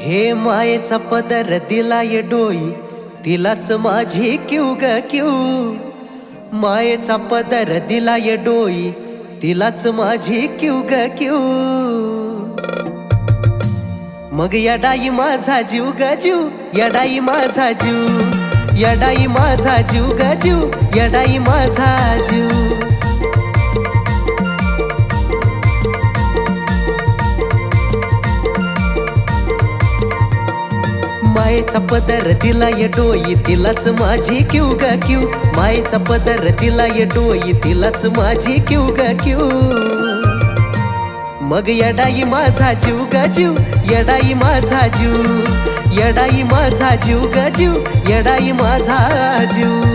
हे मायेचा पदर दिला ये डोई तिलाच माझी क्यू ग क्यू मायेचा पदर दिला ये डोई तिलाच माझी क्यू ग क्यू मग यडाई माझा जीव ग जीव यडाई माझा जीव यडाई माझा जीव ग जीव यडाई माझा जीव. मायेचा पदर तिला ये डोई तिलाच माझी क्यू गा क्यू. मायेचा पदर तिला ये डोई तिलाच माझी क्यू गा क्यू. मग यडाई माझा जीव ग जीव यडाई माझा जीव. यडाई माझा जीव ग जीव यडाई माझा जीव.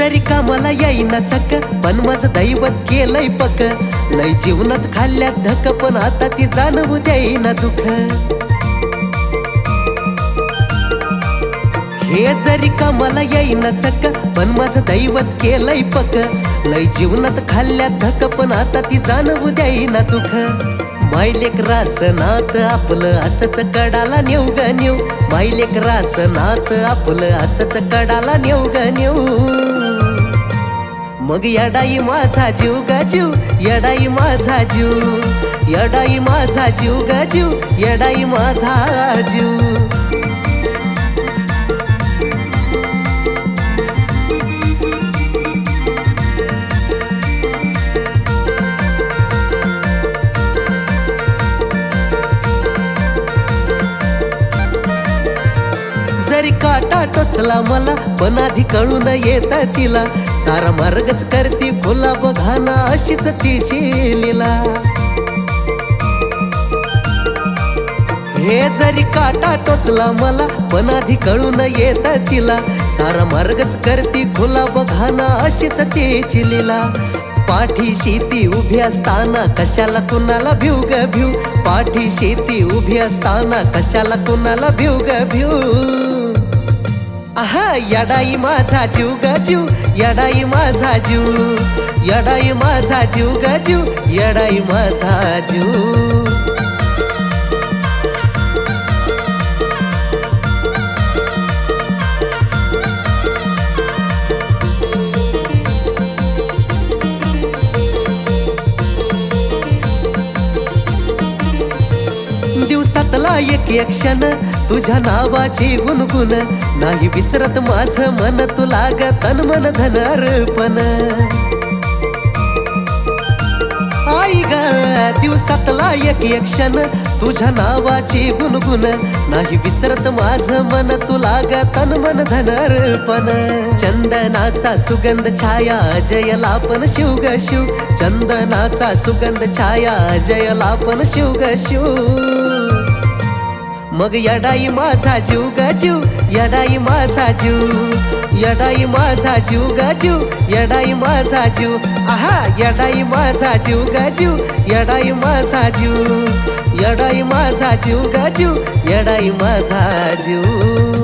जरी कामाला येईना सक पण माझं दैवत केलंय पक. लय जीवनात खाल्ल्यात धक पण आता ती जाणवू देईना दुःख. हे जरी कामाला येईना सक पण माझं दैवत केलंय पक. लय जीवनात खाल्ल्यात धक पण आता ती जाणवू देईना दुःख. मायलेक राच नात आपलं असंच कडाला नेऊ ग नेऊ. मायलेक राच नात आपलं असंच कडाला नेऊ ग नेऊ. मग यडाई माझा जीव ग जीव यडाई माझा जीव. यडाई माझा जीव ग जीव यडाई माझा जीव. जरी टोचला मला पण आधी कळून येत तिला. सारा मार्गच करती फुला बघाना अशीच तिची लिला. हे जरी काटा टोचला मला पण आधी कळून येत तिला. सारा मार्गच करती खुला बघाना अशीच तिची लिला. पाठीशी ती उभी असताना कशाला कुणाला भिव ग भिव पाठीशी ती उभी असताना कशाला कुणाला भिव ग भिव यडाई माझा जीव गजू यडाई माझा जीव यडाई माझा जीव गजू यडाई माझा जीव. दिवसातला एक एक क्षण तुझ्या नावाची गुणगुण नाही विसरत माझ मन तुला ग तन मन धन अर्पण. आई ग दिवसातला एक एक क्षण तुझ्या नावाची गुणगुण नाही विसरत माझ मन तुला ग तन मन धन अर्पण. चंदनाचा सुगंध छाया अजयला पण शिव ग शिव. चंदनाचा सुगंध छाया जय पण शिव ग शिव. मग यडाई माझा जीव ग यडाई माझा जीव. यडाई माझा जीव ग यडाई माझा जीव. आहा यडाई माझा जीव ग यडाई माझा जीव. यडाई माझा जीव ग यडाई माझा जीव.